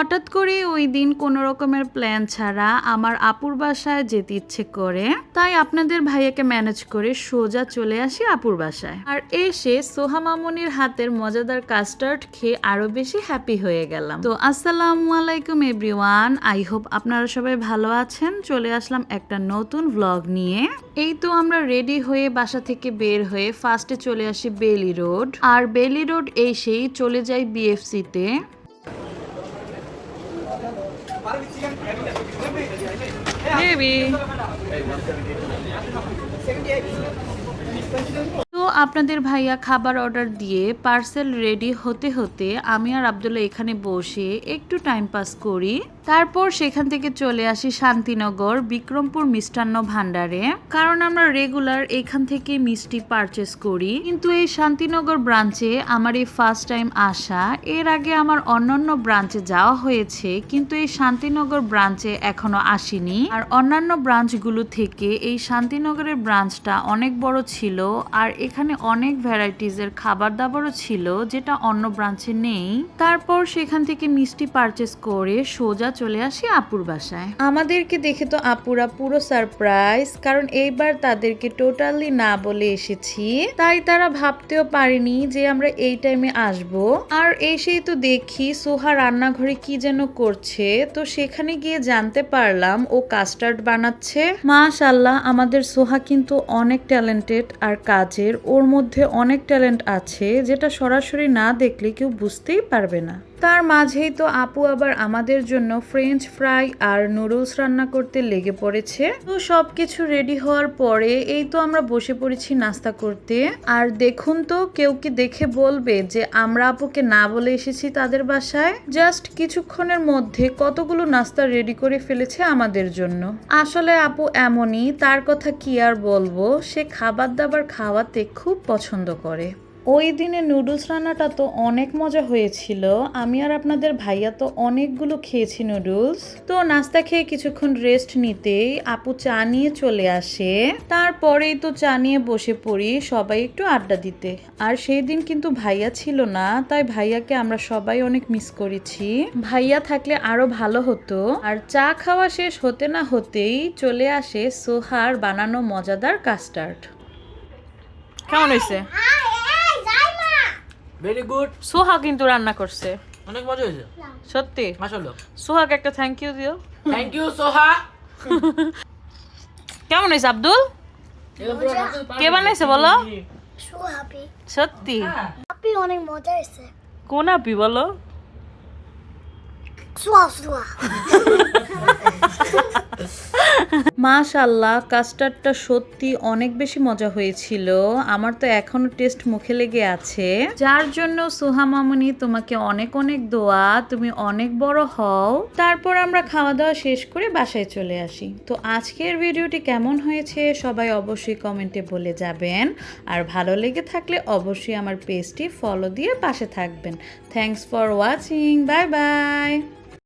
হঠাৎ করে ওই দিন কোনো রকমের প্ল্যান ছাড়া আমার আপুর বাসায় যেতে ইচ্ছে করে। তাই আপনাদের ভাইয়াকে ম্যানেজ করে সোজা চলে আসি আপুর বাসায়। আর এসে সোহা মামনির হাতের মজাদার কাস্টার্ড খেয়ে আরও বেশি হ্যাপি হয়ে গেলাম। তো আসসালামু আলাইকুম এভরিওয়ান আই হোপ আপনারা সবাই ভালো আছেন। চলে আসলাম একটা নতুন ভ্লগ নিয়ে। এই তো আমরা রেডি হয়ে বাসা থেকে বের হয়ে ফার্স্টে চলে আসি বেলি রোড আর বেলি রোড এসেই চলে যাই বিএফসি তো আপনাদের ভাইয়া খাবার অর্ডার দিয়ে পার্সেল রেডি হতে হতে আমি আর আবদুল্লাহ এখানে বসে একটু টাইম পাস করি। তারপর সেখান থেকে চলে আসি শান্তিনগর বিক্রমপুর মিষ্টান্ন ভান্ডারে কারণ আমরা রেগুলার এখান থেকে মিষ্টি পারচেস করি। কিন্তু এই শান্তিনগর ব্রাঞ্চে আমার এই ফার্স্ট টাইম আসা, এর আগে আমার অন্যান্য ব্রাঞ্চে যাওয়া হয়েছে, কিন্তু এই শান্তিনগর ব্রাঞ্চে এখনও আসিনি। আর অন্যান্য ব্রাঞ্চগুলো থেকে এই শান্তিনগরের ব্রাঞ্চটা অনেক বড় ছিল, আর এখানে অনেক ভ্যারাইটিজের খাবার দাবারও ছিল, যেটা অন্য ব্রাঞ্চে নেই। তারপর সেখান থেকে মিষ্টি পারচেস করে সোজা চলে আসি আপুর বাসায়। আমাদেরকে দেখে তো আপুরা পুরো সারপ্রাইজ কারণ এইবার তাদেরকে টোটালি না বলে এসেছি। তাই তারা ভাবতেও পারেনি যে আমরা এই টাইমে আসব। আর এসেই তো দেখি সোহা রান্নাঘরে কি যেন করছে। তো সেখানে গিয়ে জানতে পারলাম, ও কাস্টার্ড বানাচ্ছে। মাশাল্লাহ আমাদের সোহা কিন্তু অনেক ট্যালেন্টেড আর কাজের। ওর মধ্যে অনেক ট্যালেন্ট আছে যেটা সরাসরি না দেখলে কেউ বুঝতেই পারবে না। তার মাঝেই তো আপু আবার আমাদের জন্য ফ্রেঞ্চ ফ্রাই আর নুডলস রান্না করতে লেগে পড়েছে। তো সব কিছু রেডি হওয়ার পরে এই তো আমরা বসে পড়েছি নাস্তা করতে। আর দেখুন তো কেউ কি দেখে বলবে যে আমরা আপুকে না বলে এসেছি তাদের বাসায়? জাস্ট কিছুক্ষণের মধ্যে কতগুলো নাস্তা রেডি করে ফেলেছে আমাদের জন্য। আসলে আপু এমনই, তার কথা কি আর বলব, সে খাবার দাবার খাওয়াতে খুব পছন্দ করে। ওই দিনে নুডলস রান্নাটা তো অনেক মজা হয়েছিল। আমি আর আপনাদের ভাইয়া তো অনেকগুলো খেয়েছি নুডলস। তো নাস্তা খেয়ে কিছুক্ষণ রেস্ট নিতেই আপু চা নিয়ে চলে আসে। তারপরেই তো চা নিয়ে বসে পড়ি সবাই একটু আড্ডা দিতে। আর সেই দিন কিন্তু ভাইয়া ছিল না, তাই ভাইয়াকে আমরা সবাই অনেক মিস করেছি। ভাইয়া থাকলে আরও ভালো হতো। আর চা খাওয়া শেষ হতে না হতেই চলে আসে সোহার বানানো মজাদার কাস্টার্ড। কেমন হয়েছে? ভেরি গুড সোহা কিন্তু রান্না করছে। অনেক মজা হয়েছে। সত্যি? আসলে সোহাকে একটা থ্যাংক ইউ দিও। Thank you Soha. কেমন হয়েছে আব্দুল? কে বানাইছে বলো? সত্যি? অনেক মজা এসেছে কোন আপি বলো? সোয়া সোয়া মাশাল্লাহ কাস্টার্ডটা সত্যি অনেক বেশি মজা হয়েছিল। আমার তো এখনও টেস্ট মুখে লেগে আছে। যার জন্য সোহা মামুনি, তোমাকে অনেক অনেক দোয়া, তুমি অনেক বড় হও। তারপর আমরা খাওয়া দাওয়া শেষ করে বাসায় চলে আসি। তো আজকের ভিডিওটি কেমন হয়েছে সবাই অবশ্যই কমেন্টে বলে যাবেন। আর ভালো লেগে থাকলে অবশ্যই আমার পেজটি ফলো দিয়ে পাশে থাকবেন। Thanks for watching bye bye